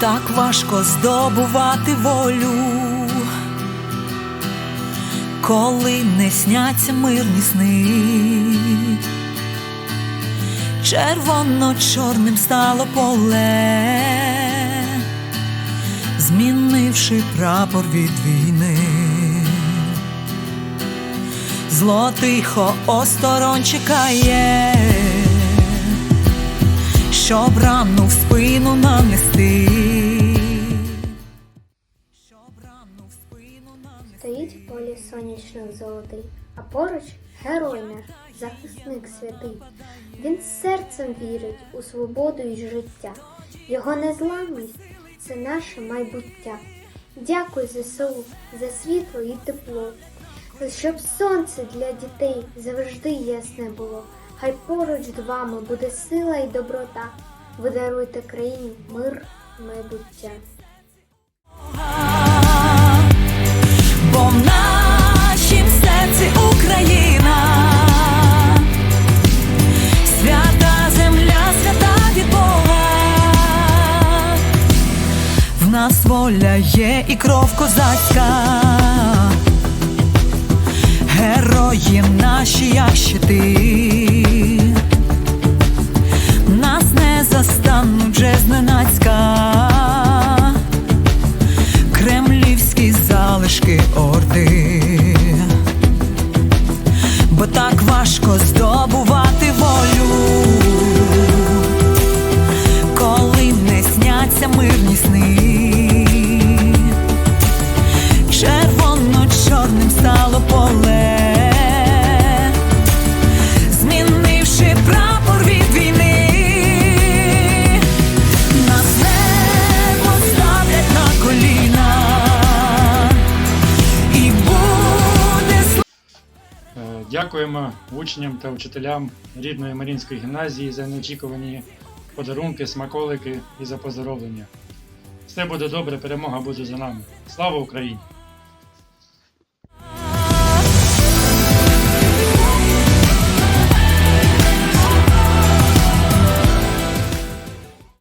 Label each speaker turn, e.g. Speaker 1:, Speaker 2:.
Speaker 1: так важко здобувати волю, коли не сняться мирні сни, червоно-чорним стало поле, змінивши прапор від війни. Зло тихо осторонь чекає, щоб рану в спину нанести.
Speaker 2: Стоїть в полі сонячних золотий, а поруч герой захисник святий. Він серцем вірить у свободу і життя. Його незламність це наше майбуття. Дякую ЗСУ за світло і тепло. Щоб сонце для дітей завжди ясне було. Хай поруч з вами буде сила і доброта. Ви даруйте країні мир, майбуття.
Speaker 1: бо в нашім серці Україна, свята земля, свята від Бога. В нас воля є і кров козацька, герої наші, як щити. Нас не застануть вже зненацька кремлівські залишки орди, бо так важко здобувати волю, коли не сняться мирні сни.
Speaker 3: Дякуємо учням та вчителям рідної Марінської гімназії за неочікувані подарунки, смаколики і за поздоровлення. Все буде добре, перемога буде за нами. Слава Україні!